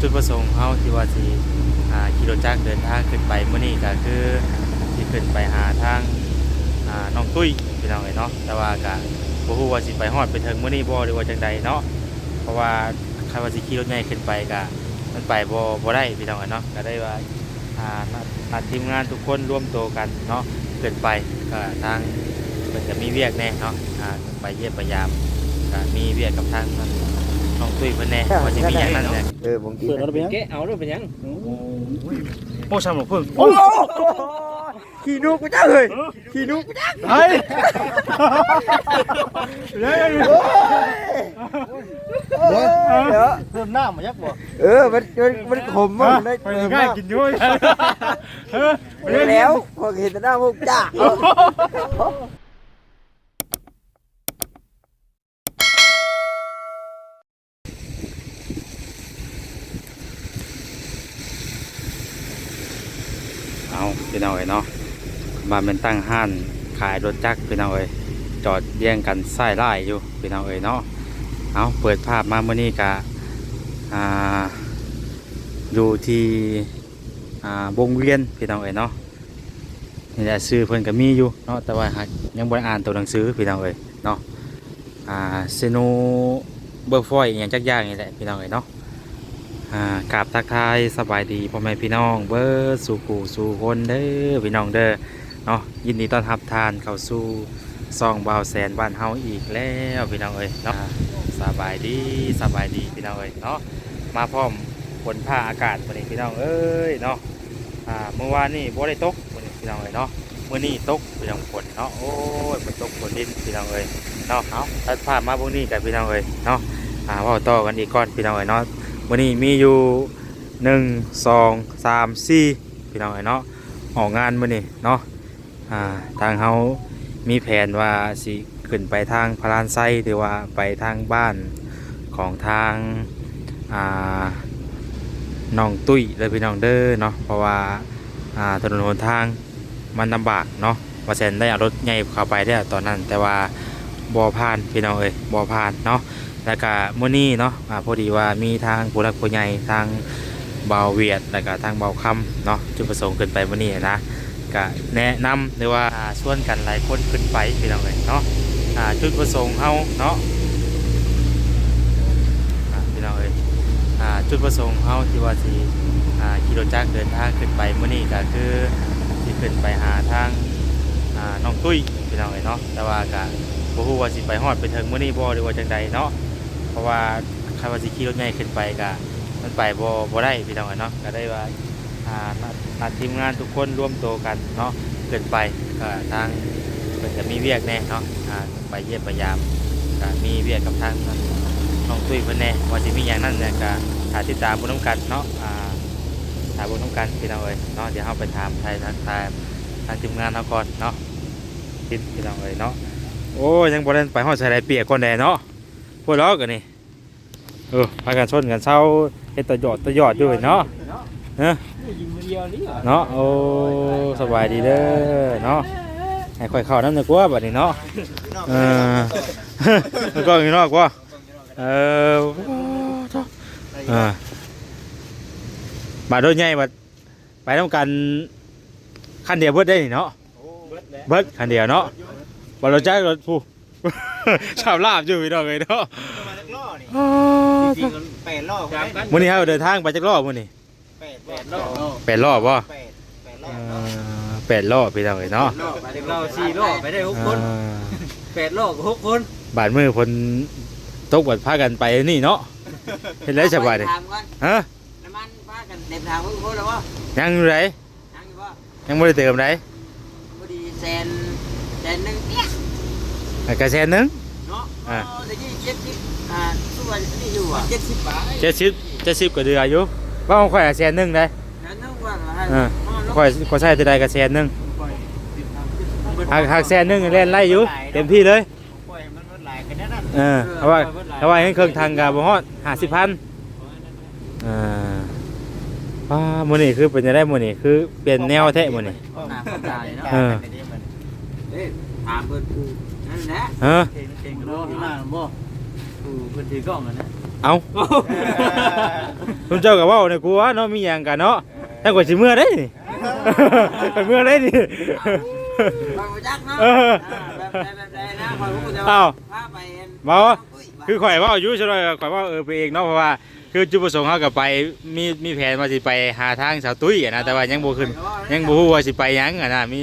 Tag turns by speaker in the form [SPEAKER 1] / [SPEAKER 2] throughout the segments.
[SPEAKER 1] จุดประสงค์เฮาที่ว่าสิอ่าขี่รถจักรเดินทางขึ้นไปมื้อนี้ก็คือสิขึ้นไปหาทางอ่าน้องตุ้ยพี่น้องเอ้ยเนาะแต่ว่าก็บ่ฮู้ว่าสิไปฮอดไปถึงมื้อนี้บ่หรือว่าจังใดเนาะเพราะว่าคันว่าสิขี่รถใหญ่ขึ้นไปก็มันไปบ่บ่ได้พี่น้องเอ้ยเนาะก็ได้ว่าอ่านัดทีมงานทุกคนร่วมตัวกันเนาะขึ้นไปก็ทางเพิ่นก็มีเวียกแน่เนาะอ่าไปเยี่ยมพยายามก็มีเวียกกับทาง น้องตุ้ยเพิ่นแน่ว่าสิมีหยังนั่นแหละ
[SPEAKER 2] เออบางที
[SPEAKER 3] เปิดรถไปยัง
[SPEAKER 4] แกะเอาด้วยเป็นยัง
[SPEAKER 1] โอ้ชามหลวงพึ่ง
[SPEAKER 2] โอ้ขี่นูกูจ้าเลยขี่นูกูจ้า
[SPEAKER 1] เฮ้ย
[SPEAKER 2] เดี๋ยว
[SPEAKER 3] เพิ่มหน้ามายักบ่
[SPEAKER 2] เออมันมันมันขมมันได้
[SPEAKER 1] ไป
[SPEAKER 2] เติม
[SPEAKER 1] ง่าย
[SPEAKER 2] มาก
[SPEAKER 1] กินด้วย
[SPEAKER 2] แล้วพอเห็นแต่หน้าพวกจ้า
[SPEAKER 1] พี่น้องเอ้ยเนาะมาเป็นตั้งห้านขายรถจักรพี่น้องเอ้ยจอดแย่งกันไส้ไล่อยู่พี่น้องเอ้ยเนาะเอาเปิดภาพมาเมื่อนี้กะอ่าอยู่ที่อ่าวงเวียนพี่น้องเอ้ยเนาะนี่แหละซื้อเพิ่นก็มีอยู่เนาะแต่ว่ายังบ่ได้อ่านตัวหนังสือพี่น้องเอ้ยเนาะอ่าเซโนเบอร์ฟอยอย่างจักอย่างนี่แหละพี่น้องเอ้ยเนาะ กราบทักทายสบายดีพ่อแม่พี่น้องเบอร์สู่กูสู่คนเด้อพี่น้องเด้อเนาะยินดีต้อนรับทานเข้าสู่ซองบาวแสนบ้านเฮาอีกแล้วพี่น้องเอ้ยเนาะสบายดีสบายดีพี่น้องเอ้ยเนาะมาพร้อมฝนผ้าอากาศวันนี้พี่น้องเอ้ยเนาะอ่าเมื่อวานนี่บ่ได้ตกวันนี้พี่น้องเอ้ยเนาะเมื่อนี้ตกพี่น้องฝนเนาะโอ้ยฝนตกฝนดินพี่น้องเอ้ยเนาะเอาตัดภาพมาพวกนี้กับพี่น้องเอ้ยเนาะอ่าว่าต่อกันอีกก่อนพี่น้องเอ้ยเนาะ วันนี้มีอยู่หนึ่งสองสามสี่พี่น้องไอ้เนาะออกงานมื้อนี้เนาะอ่าทางเฮามีแผนว่าสิขึ้นไปทางพารานไซหรือว่าไปทางบ้านของทางอ่าน้องตุ้ยเลยพี่น้องเด้อเนาะเพราะว่าอ่าถนนหนทางมันลำบากเนาะว่าแซนได้เอารถใหญ่เข้าไปได้ตอนนั้น แต่ว่าบ่ผ่านพี่น้องเอ้ยบ่ผ่านเนาะ แล้วก็มื้อนี้เนาะอ่าพอดีว่ามีทางผู้หลักผู้ใหญ่ทางเบาเวียดแล้วก็ทางเบาคำเนาะจุดประสงค์ขึ้นไปมื้อนี้นะก็แนะนำหรือว่าอ่าชวนกันหลายคนขึ้นไปพี่น้องเอ้ยเนาะอ่าจุดประสงค์เฮาเนาะอ่าพี่น้องเอ้ยอ่าจุดประสงค์เฮาที่ว่าสิอ่าขี่รถจักรเดินทางขึ้นไปมื้อนี้ก็คือสิขึ้นไปหาทางอ่าน้องตุ้ยพี่น้องเอ้ยเนาะแต่ว่าก็บ่ฮู้ว่าสิไปฮอดไปถึงมื้อนี้บ่หรือว่าจังใดเนาะ ราะว่าคาว่าสิขี่รถใหญ่ขึ้นไปก็มันไปบ่บ่ได้พี่น้องอเนาะก็ได้ว่าอ่านัดทีมงานทุกคนร่วมตัวกันเนาะขึ้นไปก็ทางเพิ่นก็มีเวียกแน่เนาะอ่าไปเยี่ยมพยายามก็มีเวียกกับทางน้องตุ้ยเพิ่นแน่ว่าสิมีหยังนั่นเนี่ยก็ถ้าติดตามบ่นํกันเนาะอ่าถามบ่นํกันพี่น้องเอ้ยเนาะเดี๋ยวเฮาไปถามไทยทางทางทางทีมงานเฮาก่อนเนาะพี่พี่น้องเอ้ยเนาะโอ้ยังบ่ได้ไปฮอดใส่ไรเปียกก่อนแน่เนาะ วกเรากันนี่เออพากันชนกันเช้าเฮ็ดตะยอดตะยอดด้วยเนาะเนาะ
[SPEAKER 4] ยิงมือเดียวนี่เหรอ
[SPEAKER 1] เนาะโอ้สบายดีเด้อเนาะให้ค่อยเข้าน้ำหนึกว่าบัดนี้เนาะเออแล้วก็อยู่นอกว่าเออเออบาดโดยใหญ่บัดไปต้องกันคันเดียวเบิดได้นี่เนาะ
[SPEAKER 4] เบิดแล้ว
[SPEAKER 1] เบิดคันเดียวเนาะบอลรถจักรรถผู้ ชาวลาบอยู่พี่น้องเลยเนาะ
[SPEAKER 3] มาจากล้อนี่
[SPEAKER 1] อ้า
[SPEAKER 3] จริงๆแปดล้อ
[SPEAKER 4] จามกัน
[SPEAKER 1] มื้อนี้เฮาเดินทางไปจักรอบมื้อนี้
[SPEAKER 3] แปด
[SPEAKER 4] แป
[SPEAKER 3] แป
[SPEAKER 4] ด
[SPEAKER 3] ด
[SPEAKER 4] ร
[SPEAKER 3] ล้
[SPEAKER 4] อ
[SPEAKER 3] อบ
[SPEAKER 1] แปดรอบบ่
[SPEAKER 3] แปดแปดล้
[SPEAKER 1] เอ
[SPEAKER 3] อ
[SPEAKER 1] อแปดรอบพี่น้องเอ้ยเนาะ
[SPEAKER 4] รอบไปจากเราสี่รอบไปได้หกคน
[SPEAKER 1] อ่า
[SPEAKER 4] แปดรอบก็หกคน
[SPEAKER 1] บาดมือเพิ่นตกบัดพากันไปนี่เนาะเฮ็ดไรสบายเด้
[SPEAKER 5] ถามก่อน
[SPEAKER 1] ฮะ
[SPEAKER 5] น้ำมันพากันเด็บทางเพิ่งโคตรแล้ววะ
[SPEAKER 1] ยังอยู่ไหน
[SPEAKER 5] ยังอยู่ว่า
[SPEAKER 1] ยังบ่ได้เติมไหน
[SPEAKER 5] พอดีแซนแซนหนึ่งเนี่ย
[SPEAKER 1] ให้ กระแสนหนึง
[SPEAKER 5] เนาะ
[SPEAKER 1] อ่า
[SPEAKER 5] แต่ยี่เจ็ดสิบอ่าส่วนนี่อยู่อะ
[SPEAKER 4] เจ็ดสิบบาท
[SPEAKER 1] 70 70ก็เดืออยู่ว่าของข่อยอะแสนหนึงได้
[SPEAKER 5] แล้วนึกว่าให้
[SPEAKER 1] อ่าข่อยข่อยใช้แต่ใดก็แสนหนึงหากหากแสนหนึงเล่นไล่อยู่เต็มที่เลย
[SPEAKER 3] ปล่อยมันมันหลายกันแน่นั่น
[SPEAKER 1] เออเพราะว่าเพราะว่าเห็นเครื่องทางก็บ่ฮอด50,000อ่าว้ามื้อนี้คือเป็นจังได๋มื้อนี้คือเปลี่ยนแนวแท้มื้อนี้
[SPEAKER 5] หน้าเข้าใจเนาะ
[SPEAKER 1] เออ
[SPEAKER 5] เอ้ยถามเพิ่นกู นะ
[SPEAKER 1] ฮะ
[SPEAKER 4] เก่งเก่งรอที่หน้าบ่กูเพิ่นถือกล้องกันนะ
[SPEAKER 1] เอาคุณเจ้าก็เว้าในกูว่าเนาะมีหยังกันเนาะถ้ากว่าสิเมื่อได้นี่เมื่อได้นี่
[SPEAKER 5] บางจักเนาะ
[SPEAKER 1] เออ
[SPEAKER 5] แบบแบบใดนะคอยพูดจะ
[SPEAKER 1] อ้าบ่คือข่อยว่าอายู่ซะหน่อยข่อยว่าเออไปเองเนาะเพราะว่าคือจุดประสงค์เฮาก็ไปมีมีแผนว่าสิไปหาทางสาวตุ้ยอะนะแต่ว่ายังบ่ขึ้นยังบ่ฮู้ว่าสิไปยังอะนะมี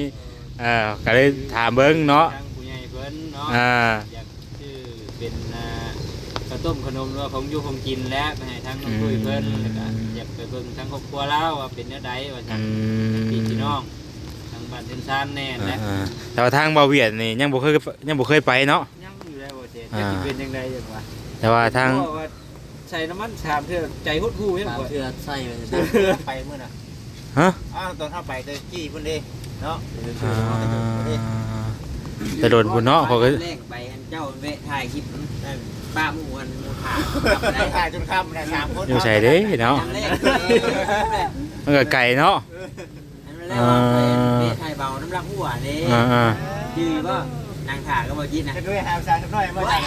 [SPEAKER 1] เอ่อก็เลยถามเบิ่งเนาะ
[SPEAKER 4] เพิ่นเนาะ
[SPEAKER 1] อ่า
[SPEAKER 4] อยากชื่อเป็นอ่าข้าวต้มขนมหรือว่าของอยู่ของกินและไปให้ทางน้องคุยเพิ่นแล้วก็อยากไปเบิ่งทางครอบครัวเราว่าเป็นแนวใดว่า
[SPEAKER 1] อื
[SPEAKER 4] จัง
[SPEAKER 1] ม
[SPEAKER 4] พี่พี่น้องทางบ้านเทนซานแน่นะ
[SPEAKER 1] อ่าแต่ว่าทางบ่าวเวียดนี่ยังบ่เคยยังบ่เคยไปเนาะ
[SPEAKER 4] ยังอยู่แล้วว่าเจ๊
[SPEAKER 1] อ่า
[SPEAKER 4] จะสิเป็นจังไดจังวะ
[SPEAKER 1] แต่ว่าทาง
[SPEAKER 4] เพระว่าใส่น้ำมันชามเทื่อใจหดหู่ยัง
[SPEAKER 5] ตาม
[SPEAKER 4] บ่
[SPEAKER 5] เชื่อใส่ไป
[SPEAKER 3] ไปเมื่อน่ะ
[SPEAKER 1] ฮะ
[SPEAKER 3] อ้าวตอนเข้าไปจะจี้พุ่นเด้เนาะ
[SPEAKER 1] อ่า แต่โดนพุ่นเนาะเขาก็
[SPEAKER 5] แรกไปอันเจ้าเวะถ่ายคลิปนั่นป้าหมู่กันหมู่ขา
[SPEAKER 3] ได้ถ่ายจนค่ำนะสามคน
[SPEAKER 1] อยู่ใส่เด้เนาะ
[SPEAKER 5] อันแรก
[SPEAKER 1] มันก็ไกลเนาะ
[SPEAKER 5] อันแรกว่าไปเวะถ่ายเบาน้ำลักหัวนี่
[SPEAKER 1] อ่าอ่า
[SPEAKER 5] ยือก็นางขาก็บอกยินนะ
[SPEAKER 3] จะด้วยหามสารน้อยมาจาก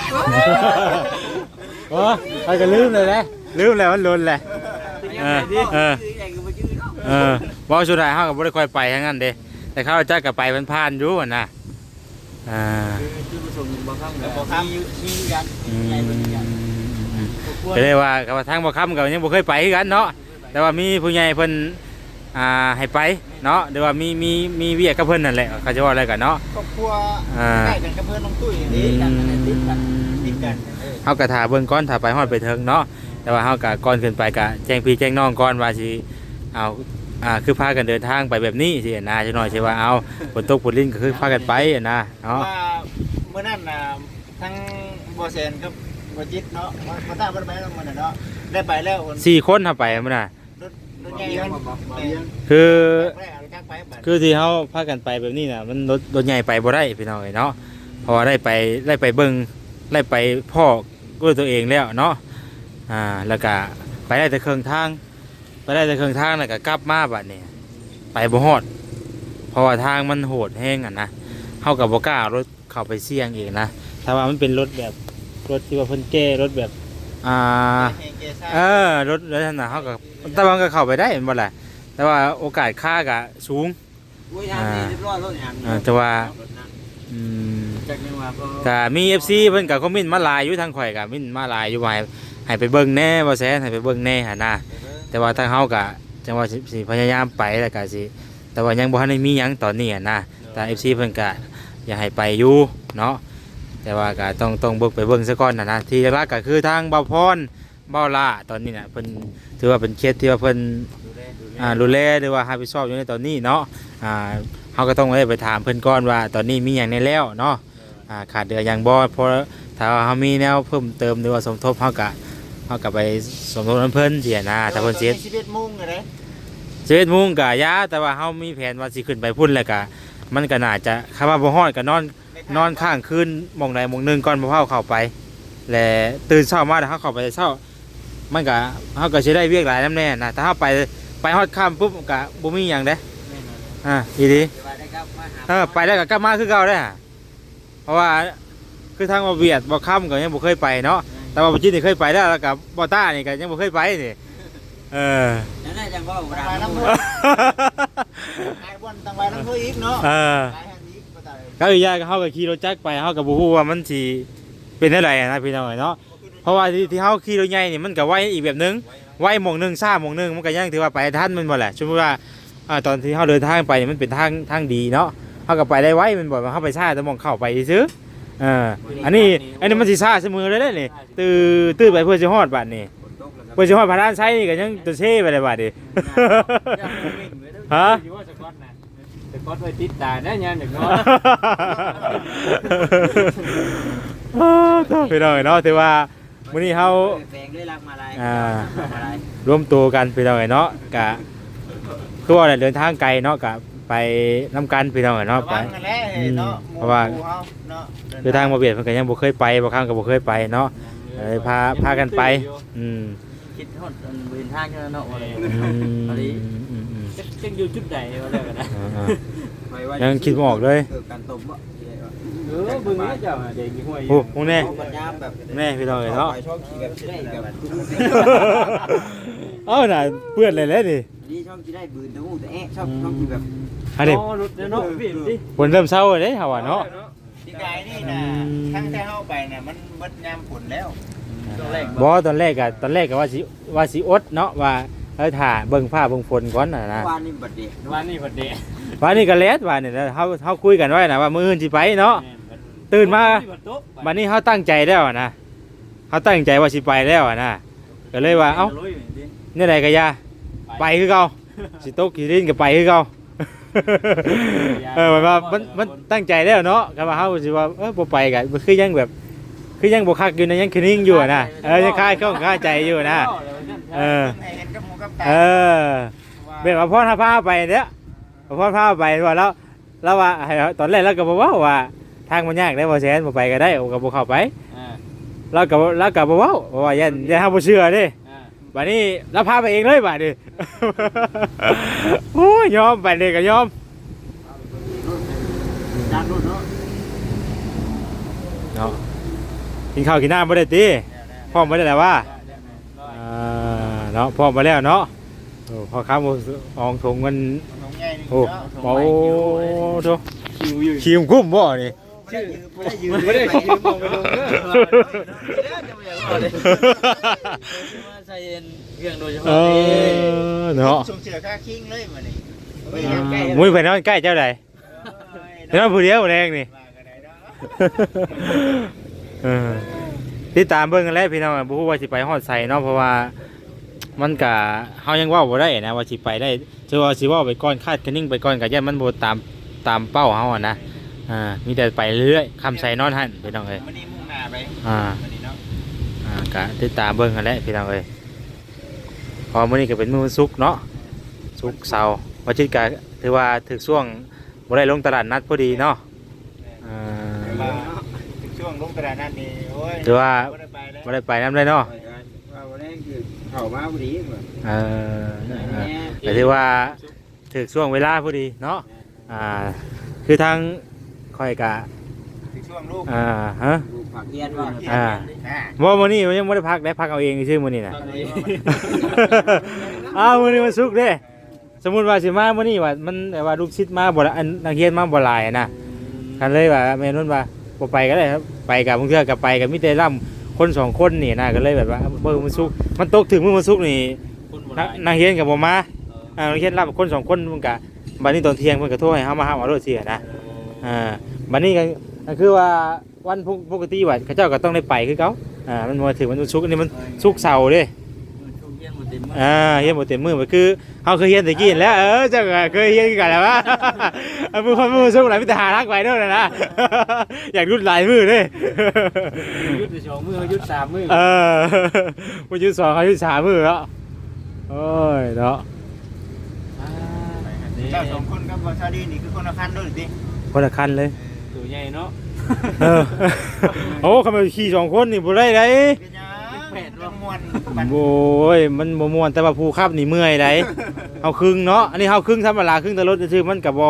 [SPEAKER 1] โอ้ไปก็ลืมเลยแหละลืมแล้วมันลนแหละ เออเออ เออเว่าสุดท้ายเฮาก็บ่ได้ค่อยไปทั้งนั้นเด้แต่เขาจักก็ไปมันผ่านอยู่อะนะ อ่า
[SPEAKER 4] จุดประสงค์บ่ครับ
[SPEAKER 3] แล้วบอกครับ
[SPEAKER 4] มีกัน
[SPEAKER 1] อืมก็เลยว่าก็ว่าทางบ่ค้ำก็ยังบ่เคยไปคือกันเนาะแต่ว่ามีผู้ใหญ่เพิ่นอ่าให้ไปเนาะหรือว่ามีมีมีเวียกกับเพิ่นนั่นแหละเขาจะว่าอะไรกันเนาะ
[SPEAKER 3] ครอบครัว
[SPEAKER 1] อ่า
[SPEAKER 3] ใกล้กันกับเพื่อนน้องตุ้ยนี่กันติดกันติดกันเออ
[SPEAKER 1] เฮาก็ถ่าเบิ่งก่อนถ้าไปฮอดไปถึงเนาะแต่ว่าเฮาก็ก่อนขึ้นไปก็แจ้งพี่แจ้งน้องก่อนว่าสิเอา อ่าคือพากันเดินทางไปแบบนี้สินะจักหน่อยสิว่าเอาฝนตกฝนลิ้นก็คือพากันไปอะนะเนาะ
[SPEAKER 3] ว่าเมื่อนั้นน่ะทั้งบัวเซนกับบัวจิตเนาะมามาตามกันไปแล้วมันน่ะเนาะได้ไปแล้วคน
[SPEAKER 1] สี่คนทำไปมันน่ะ
[SPEAKER 3] รถรถใหญ่มันแม่
[SPEAKER 1] คือ
[SPEAKER 3] แม่เอาจักไปบัด
[SPEAKER 1] คือที่เขาพากันไปแบบนี้น่ะมันรถรถใหญ่ไปบ่ได้พี่น้องเอ้ยเนาะเพราะว่าได้ไปได้ไปเบิ่งได้ไปพ่อด้วยตัวเองแล้วเนาะอ่าแล้วก็ไปได้แต่เครื่องทาง ไปได้แต่เครื่องทางแล้วก็กลับมาบัดนี้ไปบ่ฮอดเพราะว่าทางมันโหดแห้งอะนะเฮากับบ่กล้าเอารถเข้าไปเสี่ยงเองนะถ้าว่ามันเป็นรถแบบรถที่ว่าเพิ่นแก้รถแบบอ่า
[SPEAKER 3] เฮงเกซ่า
[SPEAKER 1] เออรถรถนั่นน่ะเขาก็แต่ว่ามันก็เข้าไปได้แม่นบ่ล่ะแต่ว่าโอกาสค่าก็สูง
[SPEAKER 5] อุ้ยทำนี่เรียบร้อยแล้วอย่าง
[SPEAKER 1] อ่าแต่ว่าอืม
[SPEAKER 4] จากนึงว่าก็
[SPEAKER 1] ก็มี FC เพิ่นก็คอมเมนต์มาหลายอยู่ทางข่อยก็มินมาหลายอยู่ว่าให้ให้ไปเบิ่งแหน่บ่แซ่นให้ไปเบิ่งแหน่หั่นน่ะ แต่ว่าทางเฮาก็จังว่าสิสิพยายามไปแล้วก็สิแต่ว่ายังบ่ทันได้มีหยังตอนนี้อะนะแต่ FC เพิ่นก็อยากให้ไปอยู่เนาะแต่ว่าก็ต้องต้องเบิ่งไปเบิ่งซะก่อนน่ะนะที่หลักๆก็คือทางเบาพรเบาล่าตอนนี้น่ะเพิ่นถือว่าเป็นเคสที่ว่าเพิ่นอ่าดูแลหรือว่ารับผิดชอบอยู่ในตอนนี้เนาะอ่าเขาก็ต้องได้ไปถามเพิ่นก่อนว่าตอนนี้มีอย่างในแล้วเนาะอ่าขาดเดืออย่างบ่เพราะถ้าว่าเขามีแนวเพิ่มเติมหรือว่าสมทบเขาก็ เขาก็ไปสมทบนั้นเพิ่นเสียนะถ้าเพิ่นเสีย
[SPEAKER 3] ชีวิตมุ่งเลย
[SPEAKER 1] ชีวิตมุ่งกะยาแต่ว่าเขามีแผนว่าสิขึ้นไปพุ่นแล้วก็มันก็น่าจะคำว่าบ่ฮอดก็นอนนอนข้างคืนหมองใดหมองหนึงก่อนบ่เฮาเข้าไป และตื่นเช้ามาแล้วเขาเข้าไปเช้า มันก็เขาก็สิได้เวียกหลายน้ำแน่นะถ้าเขาไปไปฮอดค่ำปุ๊บก็บ่มีหยังเด้อ่าอีดี
[SPEAKER 5] ว่าได้ครับมาหา
[SPEAKER 1] เออไปแล้วก็กลับมาคือเก่าได้อเพราะว่าคือทางบ่เบียดบ่ค้ำก็ยังบ่เคยไปเนาะ แต่ว่าบ่จิตนี่เคยไปแล้วแล้วกับบ่ต้านี่ก็ยังบ่เคยไปนี่เออ
[SPEAKER 5] นั่นแหละจังว่า
[SPEAKER 3] ตั้ง
[SPEAKER 5] เรา
[SPEAKER 3] ไว้น้ำมือไอ้บนตั้งไว้น้ำมืออีกเนาะ
[SPEAKER 1] เออ
[SPEAKER 3] ไอ้แห่งนี้ก็ตาย
[SPEAKER 1] ก็อีกอย่างก็เฮาก็ขี่รถจักรไปเฮาก็บ่ฮู้ว่ามันสิเป็นจังไดอะนะพี่น้องเนาะเพราะว่าที่ที่เฮาขี่รถใหญ่นี่มันก็ไวอีกแบบนึงไวหม่องหนึงซ่าหม่องหนึงมันก็ยังถือว่าไปทันแมันบ่แหละสมมุติว่าอ่าตอนที่เฮาเดินทางไปนี่มันเป็นทางทางดีเนาะเฮาก็ไปได้ไวแมันบ่ว่าเฮาไปช้าแต่หมองเข้าไปซื่อๆ เอออันนี้อันนี้มันสิซ่าเสมอเลยเด้อนี่ ตื้อตื้อไปเพื่อสิฮอดบัดนี่เพื่อสิฮอดพระด้านไซนี่ก็ยังตัวเช่ไปเลยบัดนี่ ฮะ
[SPEAKER 4] อยู่ว่าสกอตนะสกอตไว้ติดตาแน่ยันอย่างน้อย
[SPEAKER 1] อ้าวโถ่พี่น้องเนาะถือว่ามื้อนี้เฮา
[SPEAKER 5] แฝงด้วยรักมาลาย
[SPEAKER 1] อ่า
[SPEAKER 5] มาลาย
[SPEAKER 1] รวมตัวกันพี่น้องเนาะกะคือว่าเดินทางไกลเนาะกะไปน้ำกันพี่น้องเนาะ
[SPEAKER 3] ระ
[SPEAKER 1] ไป
[SPEAKER 3] วังกันแล้วเฮ้ยเนาะ
[SPEAKER 1] เพราะว่า
[SPEAKER 3] หมู่เฮเนาะ
[SPEAKER 1] คือทางมาเบียดเพิ่นก็ยังบ่เคยไปบ่ครั้งก็บ่เคยไปเนาะเอ้ยพาพากันไปอืม
[SPEAKER 5] คิดฮอดอันเดินทางกันเนาะอะไร
[SPEAKER 1] อืม
[SPEAKER 5] อันนี้
[SPEAKER 1] อืมอืม
[SPEAKER 4] จังอยู่จุดใดว่าแล้วกันนะ
[SPEAKER 1] อ่า
[SPEAKER 5] ไปว่า
[SPEAKER 1] ยังคิดบ่ออกเลย
[SPEAKER 5] เออการตบบ่
[SPEAKER 4] เออเบิ่งนี่เจ้าเด็กกี่ห้วยอ
[SPEAKER 1] โอ้
[SPEAKER 4] ยู่
[SPEAKER 1] พวกแน่
[SPEAKER 5] เอาปัญญาแบบ
[SPEAKER 1] แน่พี่น้องเอ้ยเนาะ
[SPEAKER 5] ไปช่องขี่แบบสิได้แบบ
[SPEAKER 1] เอ้าน่ะเปื้อนเลยแล้วดิ
[SPEAKER 5] นี่ช่องขี่ได้บืนแต่หูแต่แอะชอบช่องขี่แบบ
[SPEAKER 1] อันนี้
[SPEAKER 4] อ๋อรถเนาะพี่ดิ
[SPEAKER 1] ฝนเริ่มเช้าเลยเด้เฮาว่าเนาะ
[SPEAKER 3] ที่ กายนี่นะทั้งแต่เข้าไปเนี่ยมันเบิดยามฝนแล้วต้องแรก
[SPEAKER 1] บ่ตอนแรกอะตอนแรกก็ว่าสิว่าสิอดเนาะว่าเออถ่าเบิ่งฟ้าเบิ่งฝนก่อนน่ะนะ
[SPEAKER 5] วานนี่บัดเดะ
[SPEAKER 4] วันนี้บัดเดะ
[SPEAKER 1] ว่านี่ก็แลดว่านี่นะเฮาเฮาคุยกันไว้นะว่ามื้ออื่นสิไปเนาะตื่นมาบัดนี้เฮาตั้งใจแล้วอะนะเฮาตั้งใจว่าสิไปแล้วอะนะก็เลยว่าเอ้าเนี่ยใดก็อย่าไปคือเก่าสิตกสิดินก็ไปคือเก่า เออมันว่ามันมันตั้งใจแล้วเนาะก็ว่าเฮาสิว่าเออบ่ไปก็มันคือยังแบบ คือยังบ่คักอยู่นะยังคือนิ่งอยู่อะนะเออยังคาข้องคาใจอยู่นะ เออ
[SPEAKER 3] ให้เห็นกับหมูกับตา
[SPEAKER 1] เออเป็นว่าพ่อถ้าพาไปเนี่ยพ่อพาไปว่าแล้วแล้วว่าให้ตอนแรกเราก็บอกว่าว่า ทางมันยากได้บ่แซนบ่ไปก็ได้โอ้ก็บ่เข้าไป
[SPEAKER 4] อ่า
[SPEAKER 1] เราก็เราก็บ่เว้าเพราะว่ายันยันเฮาบ่เชื่อเด้
[SPEAKER 4] อ่า
[SPEAKER 1] บัดนี้เราพาไปเองเลยบัดนี้ โอ้ยยอมไปเลยก็ยอม
[SPEAKER 5] จานรุ่นเนาะ
[SPEAKER 1] เนาะกินข้าวกินน้ำบ่ได้ติพร้อมบ่ได้แล้วว่าอ่าเนาะพร้อมมาแล้วเนาะโอ้พอค้าอองถุงมัน
[SPEAKER 3] หนองใหญ่นี่
[SPEAKER 1] โอ้
[SPEAKER 3] เนาะ
[SPEAKER 1] โอ้โถ
[SPEAKER 4] คิวอยู่
[SPEAKER 1] ขี้มกุ้มบ่นี่ ชื่อ
[SPEAKER 3] ไม่ได้ยืม
[SPEAKER 4] ไม่ได้คิวมองไปลงเด้อมาใส่เครื่องโดยเฉพาะนี่
[SPEAKER 1] อเนาะ
[SPEAKER 3] ส่งเสือค่าคิงเลยมานี่
[SPEAKER 1] มุ้ยไปนอนใกล้เจ้าใดไปนอนผู้เดียวแรงนี่ติดตามเบิ่งกันแล้วพี่น้องบ่ฮู้ว่าสิไปฮอดไสเนาะเพราะว่ามันก็เฮายังว้าบ่ได้นะว่าสิไปได้จะว่าสิว้าไปก่อนคาดคะนิ่งไปก่อนก็ยันมันบ่ตามตามเป้าเฮาอะนะ อ่ามีแต่ไปเรื่อยๆคำใส่นอนหั่นพี่น้องเอ้ย
[SPEAKER 3] วันนี้มุ่งหน้าไป
[SPEAKER 1] อ่า
[SPEAKER 3] วันนี้เนาะ
[SPEAKER 1] อ่าก็ติดตามเบิ่งกันแหล้วพี่น้องเอ้ยพอมื้อนี้ก็เป็นมื้อวันศุกร์เนาะศุกร์เสาร์วันอาทิตย์ก็ถือว่าถึกช่วงบ่ได้ลงตลาดนัดพอดีเนาะอ่า
[SPEAKER 3] มาถึงช่วงลงตลาดนัดนี่โอ้ย
[SPEAKER 1] ถือว่า
[SPEAKER 3] บ่ได้ไปแล้ว
[SPEAKER 1] บ่ได้ไปนำเลยเนาะ
[SPEAKER 5] ว่าวันนี้คือเข้ามาพอดีเหมือน
[SPEAKER 1] เออเออก็ถือว่าถึกช่วงเวลาพอดีเนาะ อ่าคือทาง ค่อยกะ
[SPEAKER 3] ถึงช่วงลูก
[SPEAKER 1] อ่าฮะ
[SPEAKER 5] ลูกผักเทียนว่า
[SPEAKER 1] อ่า
[SPEAKER 3] อ่า
[SPEAKER 1] บ่มื้อนี้ยังบ่ได้พักได้พักเอาเองชื่อมื้อนี้น่ะอ้าวมื้อนี้มันสุกร์เด้สมมุติว่าสิมามื้อนี้ว่ามันแบบว่าลูกศิษย์มาบ่ละอันนักเรียนมาบ่หลายอะนะกันเลยว่าแม่นนว่าบ่ไปก็ได้ครับไปกับบางเทื่อก็ไปก็มีแต่ล่ำคนสองคนนี่นะก็เลยแบบว่าเบิ่งมันสุกร์มันตกถึงมื้อมันสุกร์นี่
[SPEAKER 4] คนโบ
[SPEAKER 1] นั
[SPEAKER 4] รากณ
[SPEAKER 1] นักเรียนก็บ่มาอ่านักเรียนรับคนสองคนมันก็บัดนี้ตอนเที่ยงเพิ่นก็โทรให้เฮามาหาเอารถเสียนะ อ่าบัดนี้ก็ก็คือว่าวันปกติว่าเขาเจ้าก็ต้องได้ไปคือเขาอ่ามันมาถึงมันสุกร์อันนี้มันสุกร์เสาร์เด้
[SPEAKER 4] ช่วงเย็นบ่เต็มมื้อ
[SPEAKER 1] อ่าเฮียนบ่เต็มมือมันคือเฮาเคยเฮียนตะกี้นั่นแหล้วเออเจ้าก็เคยเฮียนคือกันแหล้วว่าเอามือคนมือส่งหลายมิตรหาทักไปเด้อนะนะ อยากรุดหลายมือเด้
[SPEAKER 4] ยุดสองมื้อยุดสามมื้อ
[SPEAKER 1] เออบ่ยุดสองเขายุดสามมือแล้วโอ้ยเนาะ
[SPEAKER 3] เจ้าสองคนกับบ่ชาดีนี่คือคนละคันด้วยสิ
[SPEAKER 1] คนละคันเลย
[SPEAKER 4] ตัวใหญ่เนาะ
[SPEAKER 1] เออโอ้เขามาขี่สองคนนี่บ่ได้ได
[SPEAKER 3] เป็นหยังเป็นมวนมัน
[SPEAKER 1] โอ้ยมันบ่ม่วนแต่ว่าผู้ขับนี่เมื่อยไดเฮาครึ่งเนาะอันนี้เฮาครึ่งธรรมดาครึ่งแต่รถซื่อๆมันก็บ่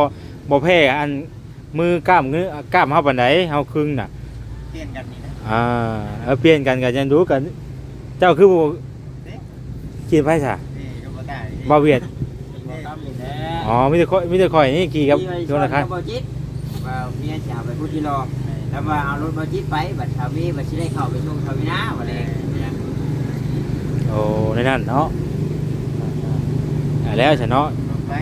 [SPEAKER 1] บ่แพ้อันมือกล้ามเนื้อกล้ามเฮาปานใดเฮาครึ่งน่ะ
[SPEAKER 3] เปลี่ยนกันนี่นะ
[SPEAKER 1] อ่าเอาเปลี่ยนกันกันยันรู้กัน เจ้าคือบ่ขี่ไผซะ
[SPEAKER 3] นี่ก็บ่ได้
[SPEAKER 1] บ่เวียด
[SPEAKER 4] บ่ตามนี่แหละ
[SPEAKER 1] อ๋อมีแต่ค่อยมีแต่ข่อยนี่ขี่กับโยนนะครับ
[SPEAKER 5] บ่จิต ว่าเมียจะเอาไปพูดที่รอแล้วว่าเอารถบ่จิตไปบัดชาวมีบัดสิได้เข้าไปช่วงชาวมีนาว่าแรงเนี่ย
[SPEAKER 1] โอ้ในนั้นเนาะอ่าแล้วฉันเนาะ
[SPEAKER 3] ลงไป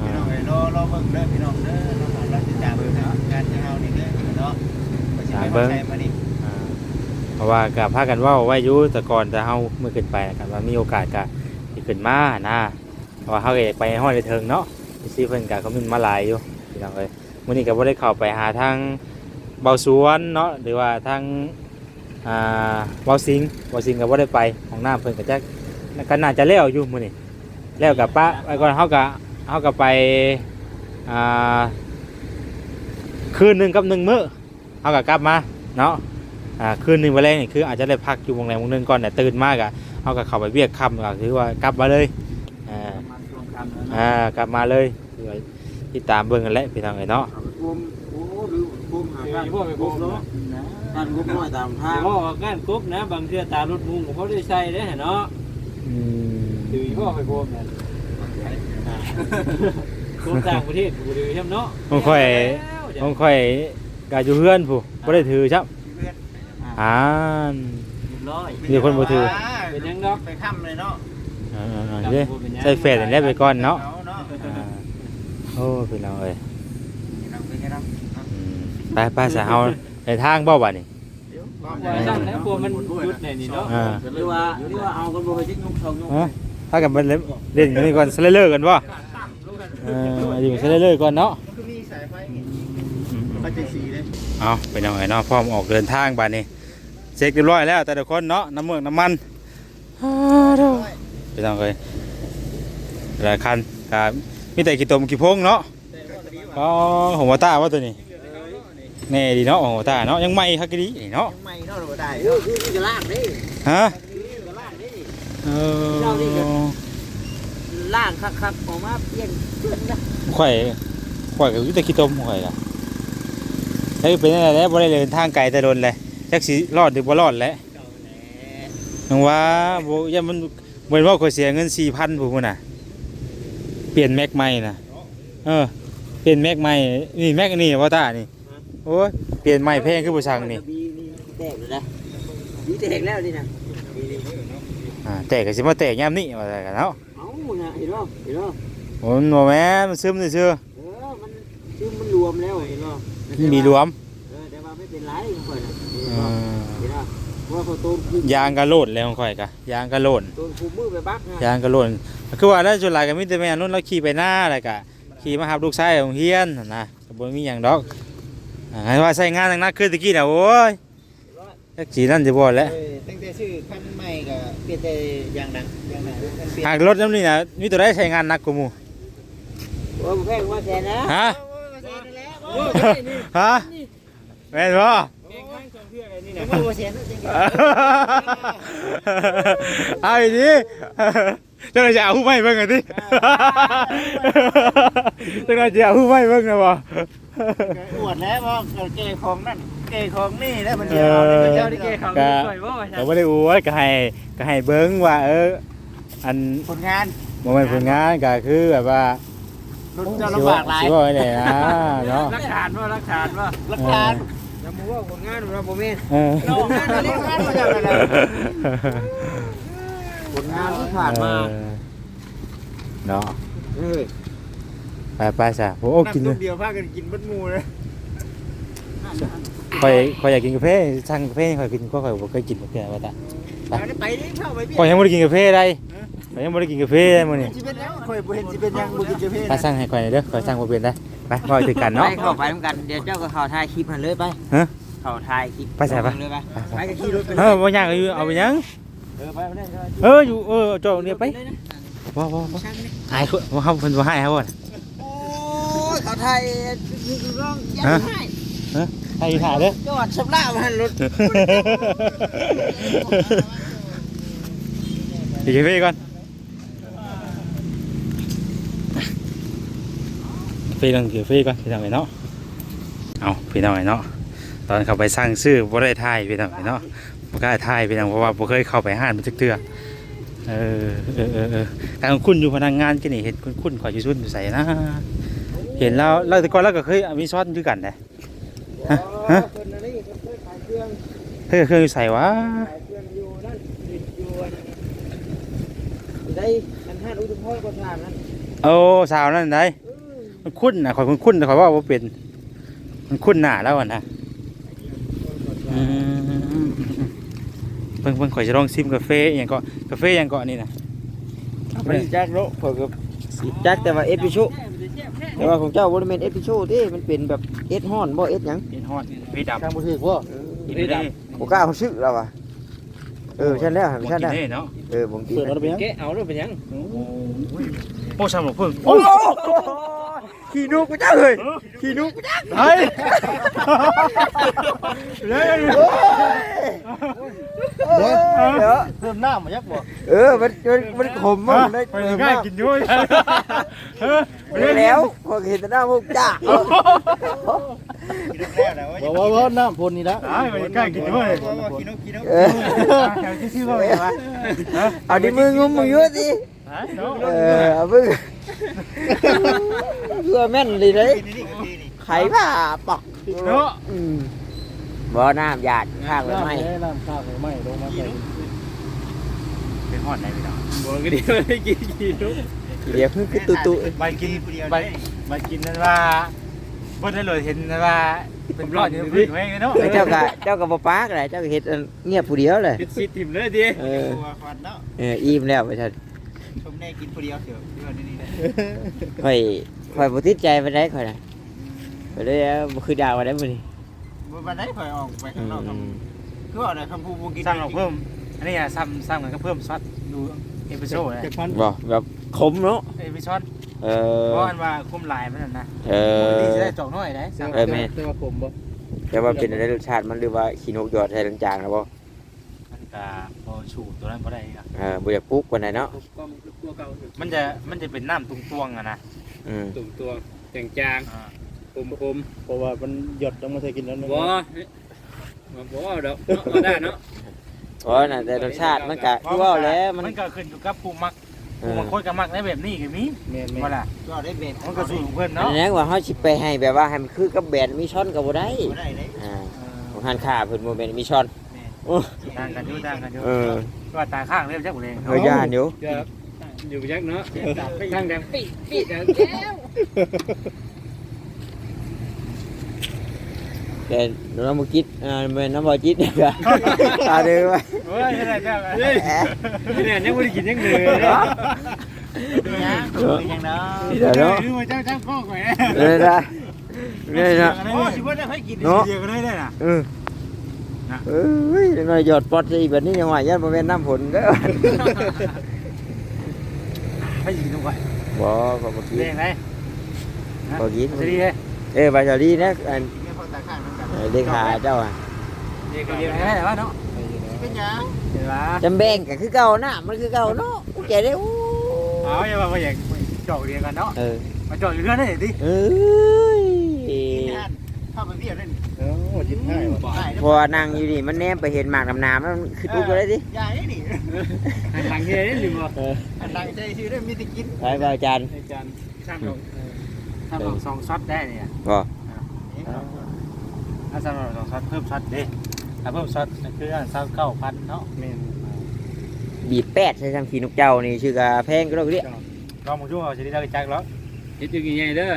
[SPEAKER 3] พี่น้องเอ้ยรอรอเบิ่งเด้อพี่น้องเด้อน้องเราติดตามเบิ่งเนาะงานของเฮานี่เด้อเนาะบ่สิไปบ่ใช่มานี่
[SPEAKER 1] อ่าเพราะว่าก็พากันเว้าไว้อยู่แต่ก่อนแต่เฮาเมื่อขึ้นไปกันว่ามีโอกาสก็สิขึ้นมานะเพราะว่าเฮาก็อยากไปฮอดได้เทิงเนาะสิเพิ่นก็เขามีมาหลายอยู่พี่น้องเอ้ย มื้อนี้ก็บ่ได้เข้าไปหาทางเบาสวนเนาะหรือว่าทางอ่าเบาสิงเบาสิงก็บ่ได้ไปของน้ำเพิ่นก็จะก็น่าจะแล้วอยู่มื้อนี้แล้วกับป้าไปก่อนเฮาก็เฮาก็ไปอ่าคืนหนึงกับหนึ่งมื้อเฮาก็กลับมาเนาะอ่าคืนหนึ่งวันแรกนี่คืออาจจะได้พักอยู่วงแรมวงหนึงก่อนแต่ตื่นมากอะเขาก็เข้าไปเวียกค่ำก็คือว่ากลับมาเลยอ่ากลับมาเลย ติดตามเบิ่งกันแหละพี่น้องเอ้ยเนาะ
[SPEAKER 5] เอาไปท่วมโอ้ดูท่วมหาการกไปกบเนาะการกบน้อยตามทาง
[SPEAKER 4] พ่อก้านกบนะ บางเทื่อตารถมุงเขาได้ใส่ได้เนาะ
[SPEAKER 1] อืม
[SPEAKER 4] ถือพ่อไปกบนั่นกบต่างประเทศกูดูใช่เนาะ
[SPEAKER 1] ผมค่อยผมค่อยกาอยู่เฮือนผู้บ่ได้ถือครับอ่าน
[SPEAKER 5] ร้อย
[SPEAKER 1] มีคนบ่ถือ
[SPEAKER 4] เป็นยังดอก
[SPEAKER 3] ไปค่ำเลยเนาะ
[SPEAKER 1] อ่าๆใส่เฟซอันแรกไปก่อนเนาะ
[SPEAKER 3] เอาเนาะ
[SPEAKER 1] อ่าโอ้พี่น้องเอ้ย
[SPEAKER 3] เราไปกันเนาะ
[SPEAKER 1] อืมไปไปซะเฮาในทางบ่บัดนี้
[SPEAKER 4] ว่าสั่งนะพวกมันยุดในนี่เนาะ
[SPEAKER 1] อ่า
[SPEAKER 5] หรือว่าหรือว่าเอากันบ่ให้จิกยกสองยก
[SPEAKER 1] ฮะถ้ากันมันเล่นเล่นกันนี่ก่อนสไลเดอร์กันบ่เอออยู่สไลเดอร์ก่อนเนาะ
[SPEAKER 3] คือมีสายไฟ
[SPEAKER 1] อืมอืม
[SPEAKER 3] มันจะสีเลย
[SPEAKER 1] เอาไปน้องไอ้เนาะพร้อมออกเดินทางบัดนี้เช็คเรียบร้อยแล้วแต่ละคนเนาะน้ำเมือกน้ำมันอ้าวเด้อไปน้องเอ้ยหลายคันครับ มีแต่กี่ตมกี่พงเนาะอ๋อหัวตาว่าตัวนี้แน่ดีเนาะหัวตาเนาะยังใหม่คักกะดีนี่เนาะ
[SPEAKER 3] ยังไม่เนาะเราได้
[SPEAKER 5] เออคือจะล่างนี่
[SPEAKER 1] ฮะ
[SPEAKER 5] จะล่างนี่
[SPEAKER 1] เออ
[SPEAKER 5] ล่างคักๆออกมาเปลี่ยนเปลี่ยนนะ
[SPEAKER 1] ข่อยข่อยกับวิตาคิดต้มข่อยล่ะเฮ้ยเป็นอะไรแล้วบ่ได้เดินทางไกลแต่โดนเลยจักสิรอดหรือบ่รอดแหล้วนังว่าบ่อย่ามันเหมือนว่าข่อยเสียเงิน4,000ผู้พุ่นน่ะ เปลี่ยนแม็กใหม่น่ะเออ เปลี่ยนแม็กใหม่นี่แม็กอันนี่ว่าตานี่โอ้ยเปลี่ยนใหม่แพงคือผู้ช่างนี่
[SPEAKER 5] บีนี่แตกเลยนะบีแตกแล้วนี่นะบีนี่
[SPEAKER 1] อ่าแต่ก็สิมาแตกยามนี้ว่าแต่กันเนาะ
[SPEAKER 5] เอ้าน่ะเห็นบ่เห็นบ่
[SPEAKER 1] มันบ่แม่นมันซึมซื่อ
[SPEAKER 5] เออมันคือมันรวมแล้วเห็นบ่
[SPEAKER 1] ๆมันมีรวม
[SPEAKER 5] เออแต่ว่าไม่เป็นไรของข่อยน่ะเห็น
[SPEAKER 1] เอ
[SPEAKER 5] บ่
[SPEAKER 1] อ
[SPEAKER 5] เห็นบ่เพราะว่าเขาต้นคุม
[SPEAKER 1] ยางก็โลดแล้วของข่อยก็ยางก็โลด
[SPEAKER 5] ต้นคุมมือไปบักนะ
[SPEAKER 1] ยางกระโลนคือว่าได้จุดหลายก็มีแต่แม่นุ่นเราขี่ไปหน้าอะไรกะขี่มาหาลูกชายของเฮียนนั่นนะก็บ่มีหยังดอกอ่าให้ว่าใช้งานหนักๆคือตะกี้น่ะโอ้ยจักสีนั่นสิบ่แหล้ว
[SPEAKER 3] เออตั้งแต่ชื่อคันใหม่ก็เปลี่ยนแต่ยางดังยางดังมันเปลี่ยน
[SPEAKER 1] หากรถน้ำนี่น่ะมีตัวใดใช้งานหนักกว่าหมู่
[SPEAKER 5] โอ้ยบ่แพงว่าแสนนะ
[SPEAKER 1] ฮะ
[SPEAKER 3] โอ้ยมาเสียนั่นแหละ
[SPEAKER 1] ฮะแม่นบ่
[SPEAKER 4] เทื่ออะไรนี่
[SPEAKER 3] โอ้
[SPEAKER 4] นะ
[SPEAKER 3] ยมาเสียนั่นจริง
[SPEAKER 1] เอาอีนี้เจ้าหน้าจะเอาผู้ไม่เบิ่งกันดิเจ้าหน้าจะเอาผู้ไม่เบิ่งนะบ่
[SPEAKER 3] ๆอวดแล้วว่าเกยของนั่นเกยของนี่แล้วมัน
[SPEAKER 1] เอ
[SPEAKER 3] เดียว
[SPEAKER 1] อ
[SPEAKER 3] เจ้าที่เกยของ
[SPEAKER 1] ก็
[SPEAKER 4] ข่อยบ่ว่า
[SPEAKER 1] ก็บ่ได้อวยก็ให้ก็ให้เบิ่งว่าเอออัน
[SPEAKER 3] ผลงาน
[SPEAKER 1] บ่แม่นผลงานก็คือแบบว่า
[SPEAKER 3] รุ่นเจ้าลำบากหลาย
[SPEAKER 1] สิว่าไว้เนี่ยนะเนาะ
[SPEAKER 4] รักฐานว่ารักฐานว่า
[SPEAKER 3] หลักฐาน
[SPEAKER 5] อย่ามาว่าผลงานของเราบ่แม่น
[SPEAKER 1] เออ
[SPEAKER 3] ผลงานเรียกงานมาจากอะไร
[SPEAKER 5] ผลงานที่ผ่านมา
[SPEAKER 1] เออเนาะ
[SPEAKER 5] เออ
[SPEAKER 1] ไปไปซะโอ้กินเล
[SPEAKER 3] ลู
[SPEAKER 1] ย
[SPEAKER 3] กเดียวพากันกินบัดหมูเลย
[SPEAKER 1] ข่อยข่อยอยากกินกาแฟสั่งกาแฟข่อยกินก็ข่อยบ่เคยกินกาแฟว่าตา
[SPEAKER 3] เอาได้ไปดิเข้าไปเบี้ย
[SPEAKER 1] ข่อยยังบ่ได้กินกาแฟได้ ข่อยยังบ่ได้กินกาแฟมื้อนี้
[SPEAKER 3] สิเป็นยังข่อยบ่เห็นสิเป็นยังบ่กินจะเพศ
[SPEAKER 1] ไปสั่งให้ข่อยหน่อยเด้อข่อยสั่งบ่เป็นได้ไปบ่ถือกันเนาะ
[SPEAKER 5] เข้าไปเหมือนกันเดี๋ยวเจ้าก็เข้าถ่ายคลิปหันเลยไป
[SPEAKER 1] ฮะ
[SPEAKER 5] เข้าถ่ายคลิป
[SPEAKER 1] ไปใส่ปะ
[SPEAKER 5] เลยไป
[SPEAKER 1] ไป
[SPEAKER 5] กับขี่รถไป
[SPEAKER 1] เออบ่ยากอยู่เอาไปยัง
[SPEAKER 5] เออไปไปเลยไป
[SPEAKER 1] เอออยู่เออเจ้าเนี่ยไปบ่บ่บ่หายคนบ่เฮาเพิ่นบ่ให้เฮาบ่
[SPEAKER 5] โอ้ยเขาถ่ายร้องยังไง
[SPEAKER 1] ฮะ
[SPEAKER 5] ให้
[SPEAKER 1] ให้ถ่ายเด้อ
[SPEAKER 5] จอดชำระมันรถ
[SPEAKER 1] อีกกา ฟก่อนกาแฟก่อนกาแฟก่อนพี่น้องไอ้เนาะเอาพี่น้องไอ้เนาะตอนเข้าไปสร้างชื่อบ่ได้ถ่ายพี่น้องไอ้เนาะบ่กล้าถ่ายพี่น้องเพราะว่าบ่เคยเข้าไปห้านมันจักเทื่อเออเออเออเออแต่คุณอยู่พนักงานกันนี่เห็นคุณคุณขออยู่ซุ่นอยู่ใส่นะเห็นแล้วแล้วแต่ก่อนเราก็เคยมีซ้อนคือกันนะฮะฮะ
[SPEAKER 5] เคยเครื่อง
[SPEAKER 1] เธอเคยใส่วะ
[SPEAKER 5] ได้อันห้าอุทุมพรก็ถามนั้น
[SPEAKER 1] โอ้สาวนั่นได้ มันคุ้นนะขอยคุ้นๆแต่ขอยว่าว่าเป็น มันคุ้นหน้าแล้วอะนะอืมเพิ่งเพิ่งข่อยจะลองซิมกาแฟอหย่างก็กาแฟอหย่างก็อันนี่นะ
[SPEAKER 5] บริจักโลเผื่อกับจักแต่ว่าเอสพิโชแต่ว่าของเจ้าบริเวณเอสพิโชที่มันเป็นแบบเอสฮ้อนบ่เอสหยัง
[SPEAKER 1] เอ็นฮอดพี่ดำ
[SPEAKER 3] ทางบ่ถูกบ่
[SPEAKER 1] พี่ด
[SPEAKER 5] บ่กล้าเอาชื่อเราอะเออใช่แล้วำใช่แล้ว
[SPEAKER 1] กินได้เนาะ
[SPEAKER 5] เออบ่กิน
[SPEAKER 3] เปิดรถไปยัง
[SPEAKER 4] แกเอารถเป็นยัง
[SPEAKER 1] โอ้ช่างหมดเพิ่ง
[SPEAKER 2] โอ้โห ขี่นูกูจ้าเลยขี่นูกูจ้า
[SPEAKER 1] เฮ้ยเลย
[SPEAKER 5] เดี๋ยว
[SPEAKER 3] เติมน้ำมายักบ่
[SPEAKER 5] เออมันมันมันขมมากได้
[SPEAKER 1] ไปง่ายกินด้วยเฮ้ย
[SPEAKER 5] เออแล้วพอเห็นแต่หน้ามุกจ้า
[SPEAKER 3] กินนกแล้วนะว่า
[SPEAKER 2] บอกว่าว่าน้ำพ่นนี่ละ
[SPEAKER 1] อ้ายมันใกล้กินด้วย
[SPEAKER 3] กินนกกินนก
[SPEAKER 5] เออ
[SPEAKER 1] แถวที่ชื่อว่าไงวะ
[SPEAKER 5] เอาดิมืองุมมึงเยอะสิ
[SPEAKER 1] ฮะเนาะ
[SPEAKER 5] เออเอามึงเพื่อแม่นเลยเลย
[SPEAKER 3] กินนี่กินนี่
[SPEAKER 5] ไข่ผ่าปอก
[SPEAKER 1] เนาะ
[SPEAKER 5] อืมบ่อน้ำหยาดข้างเลยไหม
[SPEAKER 2] น้ำข้าวไม่ลงมาใส่
[SPEAKER 1] เป็นหอดไหนพี่น้อง
[SPEAKER 4] บอก็ดีว่าได้กินกี่ลูก
[SPEAKER 5] เดี๋ยวคือคือตุตุ
[SPEAKER 1] ใบกินใบใบกินนั่นว่าบ่ได้เลยเห็นนั่นว่าเป็นรอดอยู่พื้นแม่งเนาะ
[SPEAKER 5] เจ้ากะเจ้ากะบ่ปากเลยเจ้าก็เฮ็ดเงียบผู้เดียวเลย
[SPEAKER 4] คิดซิทิมเลยดิ
[SPEAKER 5] เออเอออิ่มแล้วไปชัน
[SPEAKER 3] ชมแน่กินคนเดียวเถอะที่ว่านี่นะ
[SPEAKER 5] ค่อยค่อยบ่ติดใจไปได้ค่อยนะไปเลยบ่คือดาวมาได้มื้อนี้
[SPEAKER 3] วันไหนคอยออกไป
[SPEAKER 5] อื
[SPEAKER 3] ข้างนอก
[SPEAKER 5] ม
[SPEAKER 3] คือว่าอะไรคำพูดพวกกิน
[SPEAKER 1] สร้างเราเพิ่ม อันนี้อะซ้ำซ้ำกันก็เพิ่มซอสดูเอพิโซดนะ
[SPEAKER 2] จะพัน
[SPEAKER 5] บ่แบบขมเนาะ
[SPEAKER 1] เอพิโซด
[SPEAKER 5] เออ
[SPEAKER 1] เพราะอันว่าคุ้มลายมันนั่นนะ
[SPEAKER 5] เออ
[SPEAKER 1] ดีจะได้จอกน้อยได้สั่ง
[SPEAKER 5] เออแม่
[SPEAKER 2] แต่ว่าผมบ่
[SPEAKER 5] แต่ว่าเป็นอะไรรสชาติมันหรือว่าขี้นกยอดใส่จางๆนะบ่
[SPEAKER 1] มัน ก็พอชูตัวนั้นพอได้ครับ
[SPEAKER 5] เออบ่อยากปลุกกว่าไหนเนาะ
[SPEAKER 4] กล้องตัวเก่า
[SPEAKER 1] มันจะมันจะเป็นน้ำตุงตวงอะนะ
[SPEAKER 5] อืม
[SPEAKER 4] ตุ่มตัวแจงจาง
[SPEAKER 1] อ่า
[SPEAKER 4] ผมผม
[SPEAKER 2] เพราะว่ามันหยดต้องมาใส่กินแล้ว
[SPEAKER 4] บ่มาบ่ดอกเนาะเอาได้เนาะ
[SPEAKER 5] เพราะน่ะแต่รสชาติมันก็คือว่าแล้วมัน
[SPEAKER 1] มันก็ขึ้นอยู่กับผู้มัก
[SPEAKER 5] เอ
[SPEAKER 1] ผู้
[SPEAKER 5] อ
[SPEAKER 1] บางคนก็มักในแบบนี้ก็มี
[SPEAKER 2] แม่นแม่
[SPEAKER 1] ว่าล่ะ
[SPEAKER 3] ก็ได้เบ็ด
[SPEAKER 1] มันก็สูงเพื่อน
[SPEAKER 5] อั
[SPEAKER 1] เนาะ
[SPEAKER 5] นนั้นว่าเฮาสิไปให้แบบว่าให้มันคือกับแบรนด์มิชอนก็บ่ได้
[SPEAKER 3] ก็ได้เลย
[SPEAKER 5] อ่าของหันค่าเพิ่นบ่แม่นมิชอนโอ้
[SPEAKER 1] ต่างกันอยู่ต่างกันอยู่
[SPEAKER 5] เออ
[SPEAKER 1] ว่าตาข้างเริ่มจากบุเรง
[SPEAKER 5] เฮาย่านอยู่
[SPEAKER 4] จะอยู่ยักเนาะทางแดงปีปีแก้ว
[SPEAKER 5] แต่เราบ่คิดอ่าแม่นน้ำบ่จิตเนี่ยก็ตาเด้อไว้
[SPEAKER 1] เฮ้ยอะไรเจ้า
[SPEAKER 4] เฮ้ยเนี่ยยังไม่ได้กินยังเลย
[SPEAKER 3] เป็นยังเป็นยังเนาะ
[SPEAKER 5] เดี๋ยวเนาะ
[SPEAKER 1] ดูว่าเจ้าเจ้าข้อก่อน
[SPEAKER 5] เลยนะเลยนะ
[SPEAKER 3] โอ้ชิบว่าได้ให้กิน
[SPEAKER 5] เนาะ
[SPEAKER 1] เดียวกันได้เลยนะ
[SPEAKER 5] เออเอ้ยจังหน่อยหยอดปอดสิแบบนี้ยังว่าย่านบ่แม่นน้ำฝนเด้อ
[SPEAKER 1] ให้ยิงตรงก่อน
[SPEAKER 5] บ่ขอบคุณ
[SPEAKER 1] เรียงไง
[SPEAKER 5] บ่กิน
[SPEAKER 1] จะดีเลย
[SPEAKER 5] เอ้ยบาจารีนะอัน
[SPEAKER 3] ไม่พอตาข้างนั่นกัน
[SPEAKER 5] เอ่อเลขาเจ้าอะ
[SPEAKER 1] เรียงเรียงได้แต่ว่าเนาะ
[SPEAKER 3] เป็นยัง
[SPEAKER 1] เห็นปะ
[SPEAKER 5] จำแบ่งก็คือเก่านะมันคือเก่าเนาะกูแก่ได้โอ้
[SPEAKER 1] เอาอย่ามาอยากจอกเรียงกันเนาะ
[SPEAKER 5] เออ
[SPEAKER 1] มาจอกอยู่เรื่อยได้ดิ
[SPEAKER 5] เอ้ย
[SPEAKER 3] กินทานเข้าไปเบี้ยเล่น
[SPEAKER 2] เออจิตง่ายว่ะ
[SPEAKER 3] ได้
[SPEAKER 5] พอนั่งอยู่นี่มันแนมไปเห็นหมากน้ำน้ำแล้วมันคือดูไปเลยดิ
[SPEAKER 3] ยายนี่
[SPEAKER 4] หลังเฮียนี่หรือบ่
[SPEAKER 3] อันดังใจชื่อได้มีแต่กิน
[SPEAKER 5] ไปบาอาจารย์
[SPEAKER 4] อาจารย์ช่างลง
[SPEAKER 1] ถ้าลองสองช็อตได้เนี่ย
[SPEAKER 5] บ่
[SPEAKER 1] ถ้าสำหรับสองช็อตเพิ่มช็อตดิถ้าเพิ่มช็อตคืออันสามเก้าพันเนาะ
[SPEAKER 2] แม่น
[SPEAKER 5] บีบแปดใช้ทำขีนกเจ้านี่ชื่อกาแพงก็ได้เรียก
[SPEAKER 1] ลองมาช่วยเอาจะได้ได้จักแล้ว
[SPEAKER 4] เฮ็ดอยู่กี่ใหญ่เด้อ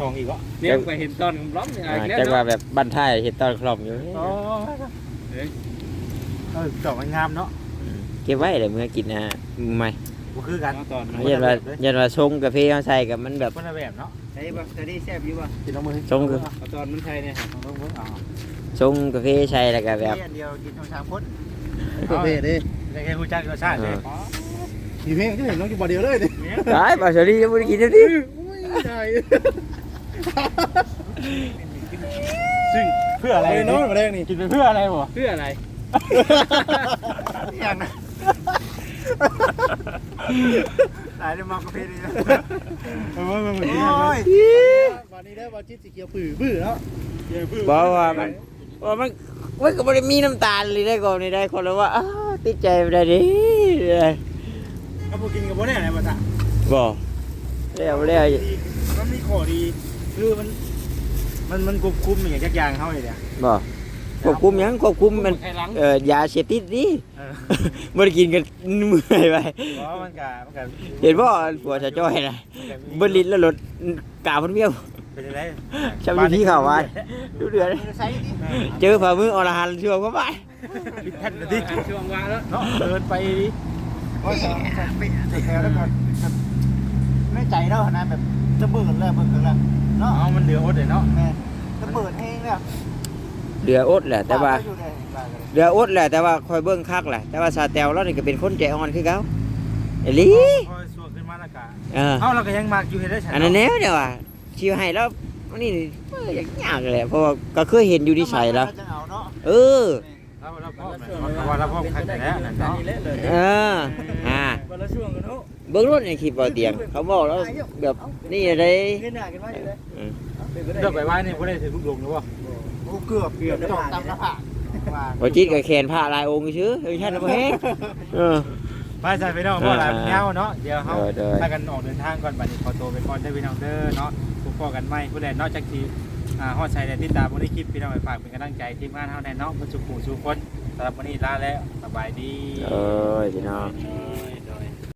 [SPEAKER 1] สองอีกวะ
[SPEAKER 4] เนี่ยไปเห็นตอนร้องเนี่ย
[SPEAKER 5] อ่า
[SPEAKER 4] อีกแล้ว
[SPEAKER 5] จักว่า
[SPEAKER 4] เนาะ
[SPEAKER 5] แบบบันท้ายเห็นตอนคลอมอยู่
[SPEAKER 1] โอ้เออจอกมันงามเนาะ
[SPEAKER 5] เก็บไว้เดี๋ยวมื่อกินนะมือใหม่
[SPEAKER 1] ก็คือกัน
[SPEAKER 4] ตอน
[SPEAKER 5] ยันว่ายันว่าชงกาแฟเขาใส่กับมันแบบ
[SPEAKER 1] คนละแบบเนาะ
[SPEAKER 3] ไอ้บักจะได้แซ่บอยู่ป่ะ
[SPEAKER 1] กินน้ำมือ
[SPEAKER 5] ชงคือ
[SPEAKER 4] เอาตอนมันไทยเนี่ย
[SPEAKER 1] ลองเบิ่งเอา
[SPEAKER 5] ชงกาแฟใส่แล้วก็แบบ
[SPEAKER 3] เดียวกินทางทางพ้น
[SPEAKER 2] ประเภทเด้
[SPEAKER 1] ได้แค่รู้จักรสชาติเลย
[SPEAKER 2] อีเพลงก็เห็นน้องอยู่บ่เดียวเลยเด้
[SPEAKER 5] ไอ้บาสลียังไม่ได้กินเท่านี้
[SPEAKER 2] ได้
[SPEAKER 1] ซึ่งเพื่ออะไร
[SPEAKER 2] ไอ้น้องมาแรงนี่
[SPEAKER 1] กินไปเพื่ออะไรบ่
[SPEAKER 4] เพื่ออะไร
[SPEAKER 3] อย่างนั้นตายแล้วมากาแฟเลยนะ
[SPEAKER 1] เออมันเหมือน
[SPEAKER 3] โอ้ย
[SPEAKER 2] วันนี้ได้ว่าจิตสีเขียวปื้อบื้อแล้ว
[SPEAKER 5] บอกว่ามันว่ามันมันก็ไม่ได้มีน้ำตาลเลยได้ก่อนนี่ได้คนละว่าอ้าวติดใจไปได้ดิเลย
[SPEAKER 1] ก็พวกกินกับพวกนี้อะไรมาจ้ะ
[SPEAKER 5] บอกแล้วแล้ว
[SPEAKER 1] มันมีข้อดี คือมัน มันมันควบคุมอย่างยักยางเขาเลยเนี่ย
[SPEAKER 5] บอกควบคุมหยังควบคุมมัน
[SPEAKER 4] ไอ้หลัง
[SPEAKER 5] เอ่อยาเสพติดนี่
[SPEAKER 1] เออ
[SPEAKER 5] ไม่ได้กินกันเมื่อยไป
[SPEAKER 1] เพราะมันกะมันกะ
[SPEAKER 5] เห็นว่าปวดจะจ้อยนะเบิ้ลลิ้นแล้วรถกาพันเบี้ยว
[SPEAKER 1] เป็นอะไร
[SPEAKER 5] ชาวบ้านที่เขาว่าดูเดือด
[SPEAKER 3] ใส่ดิ
[SPEAKER 5] เจอฝ่ามืออรหันต์ช่วงก็ไป
[SPEAKER 1] คิดแทนดิ
[SPEAKER 4] ช่วงว่างแล้ว
[SPEAKER 1] เนาะเดินไปดิ
[SPEAKER 3] โอ้ยไปแถวแล้วก่อนไม่ใจแล้วนะแบบ จะเบิดแล้วเบิดแล้วเนาะ
[SPEAKER 1] เอามันเดือดอดเลยเนาะ
[SPEAKER 3] แม่จะเปิดให้แล้ว
[SPEAKER 5] เดืออดแหละแต่ว่าเดืออดแหละแต่ว่าคอยเบิ้งคักแหละแต่ว่าซาเตลแล้วนี่ก็เป็นคนใจอ่อนคือเขาเอลี่
[SPEAKER 1] พอสวขึ้นมาแล้วกะ
[SPEAKER 5] เออ
[SPEAKER 1] เอาเราก็ยังมากอยู่เห็นได้ฉัน
[SPEAKER 5] อันนั้นแนวเดียวอะชิวให้แล้วนี่เอออยากยากเลยแหละเพราะว่าก็เคยเห็นอยู่ที่ใส่แล้ว
[SPEAKER 3] จะเอาเนาะ
[SPEAKER 5] เออ
[SPEAKER 1] เราเราพร้อมเพราะว่าเราพร้อมคันแต่แล้วนั่นเนาะ
[SPEAKER 5] เออ อ่า
[SPEAKER 4] วันละช่วงกันเนาะ
[SPEAKER 5] เบิ้งรถในคลิปเอาเตียง เขาบอกแล้วแบบนี่อะไร
[SPEAKER 3] เงินหนากันว่าอยู่เลย
[SPEAKER 5] อืม
[SPEAKER 1] เลือกไปว่านี่บ่ได้ถือลูกดงหรือบ่
[SPEAKER 3] โอ้เกือบเกือบตกตามหน้าผากว่า
[SPEAKER 5] บ่จิตกับแขนผ้าลายองค์ซื่อเฮ้ยท่านบ่แฮงเออ
[SPEAKER 1] ไปใส่พี่น้องเพราะอะไรมันยาวเนาะเดี๋ยวเฮา
[SPEAKER 5] เออเด้อ
[SPEAKER 1] ถ้ากันออกเดินทางก่อนบัดนี้ขอตัวไปก่อนเด้อพี่น้องเด้อเนาะพบกันใหม่ผู้ใดนอกจากที่อ่าฮอดใส่ได้ติดตามบ่ได้คลิปพี่น้องไปฝากเป็นกำลังใจทีมงานเฮาแน่เนาะเพิ่นสุขุสู่คนสำหรับวันนี้ลาแล้วสบายดี
[SPEAKER 5] เอ้ยพี่น้อง
[SPEAKER 1] เอ้ย